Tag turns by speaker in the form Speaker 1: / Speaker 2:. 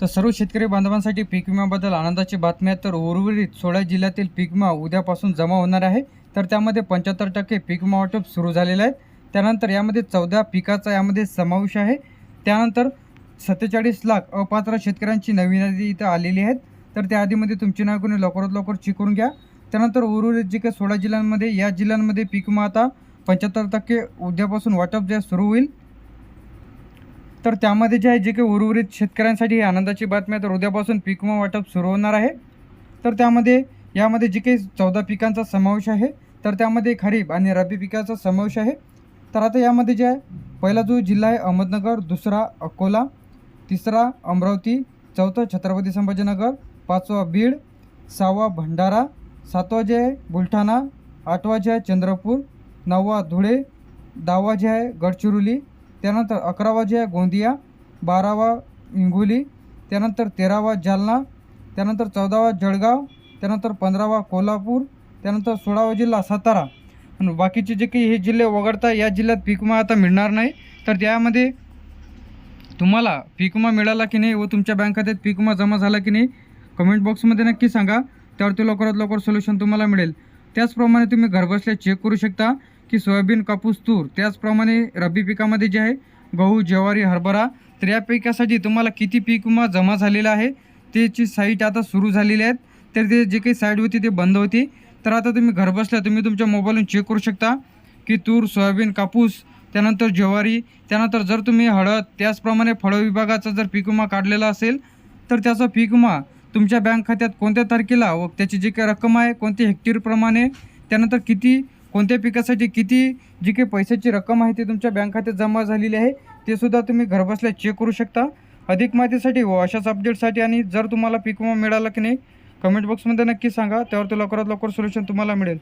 Speaker 1: तर सर्व शेतकरी बांधवांसाठी पीक विम्याबद्दल आनंदाची बातमी आहे. तर उर्वरित सोळा जिल्ह्यातील पीक विमा उद्यापासून जमा होणार आहे. तर त्यामध्ये पंच्याहत्तर टक्के पीक विमा वाटप सुरू झालेलं आहे. त्यानंतर यामध्ये चौदा पिकाचा यामध्ये समावेश आहे. त्यानंतर सत्तेचाळीस लाख अपात्र शेतकऱ्यांची नवीन यादी इथं आलेली आहेत. तर त्या यादीमध्ये तुमची नाव कोणी लवकरात लवकर चिकून घ्या. त्यानंतर उर्वरित जे काही सोळा जिल्ह्यांमध्ये या जिल्ह्यांमध्ये पीक विमा आता पंच्याहत्तर टक्के उद्यापासून वाटप जे सुरू होईल. तर त्यामध्ये जे आहे जे काही उर्वरित शेतकऱ्यांसाठी आनंदाची बातमी आहे तर उद्यापासून पीक विमा वाटप सुरू होणार आहे. तर त्यामध्ये यामध्ये जे काही चौदा पिकांचा समावेश आहे तर त्यामध्ये खरीप आणि रब्बी पिकाचा समावेश आहे. तर आता यामध्ये जे आहे पहिला जो जिल्हा आहे अहमदनगर दुसरा अकोला तिसरा अमरावती चौथा छत्रपती संभाजीनगर पाचवा बीड सहावा भंडारा सातवा जे आहे बुलढाणा आठवा जे आहे चंद्रपूर नववा धुळे दहावा जे आहे गडचिरोली त्यानंतर अकरावा जे आहे गोंदिया बारावा हिंगोली त्यानंतर तेरावा जालना त्यानंतर चौदावा जळगाव त्यानंतर पंधरावा कोल्हापूर त्यानंतर सोळावा जिल्हा सातारा. आणि बाकीचे जे काही हे जिल्हे वगळता या जिल्ह्यात पीक विमा आता मिळणार नाही. तर त्यामध्ये तुम्हाला पीक विमा मिळाला की नाही व तुमच्या बँक खात्यात पीक विमा जमा झाला की नाही कमेंट बॉक्समध्ये नक्की सांगा. त्यावरती लवकरात लवकर सोल्युशन तुम्हाला मिळेल. त्याचप्रमाणे तुम्ही घरबसल्या चेक करू शकता. की सोयाबीन कापूस तूर त्याचप्रमाणे रब्बी पिकामध्ये जे आहे गहू ज्वारी हरभरा तर या पिकासाठी तुम्हाला किती पीक विमा जमा झालेला आहे त्याची साईट आता सुरू झालेली आहेत. तर ते जे काही साईट होती ते बंद होती. तर आता तुम्ही घरबसल्या तुम्ही तुमच्या मोबाईलवरून चेक करू शकता की तूर सोयाबीन कापूस त्यानंतर ज्वारी त्यानंतर जर तुम्ही हळद त्याचप्रमाणे फळं विभागाचा जर पीक विमा काढलेला असेल तर त्याचा पीक विमा तुमच्या बँक खात्यात कोणत्या तारखेला व त्याची जी काही रक्कम आहे कोणत्या हेक्टरप्रमाणे त्यानंतर किती कोणत्या पिकासाठी किती जी काही पैशाची रक्कम आहे ती तुमच्या बँक खात्यात जमा झालेली आहे ते सुद्धा तुम्ही घरबसल्या चेक करू शकता. अधिक माहितीसाठी व अशाच अपडेटसाठी आणि जर तुम्हाला पीक विमा मिळाला की नाही कमेंट बॉक्समध्ये नक्की सांगा त्यावर ते लवकरात लवकर सोल्युशन तुम्हाला मिळेल.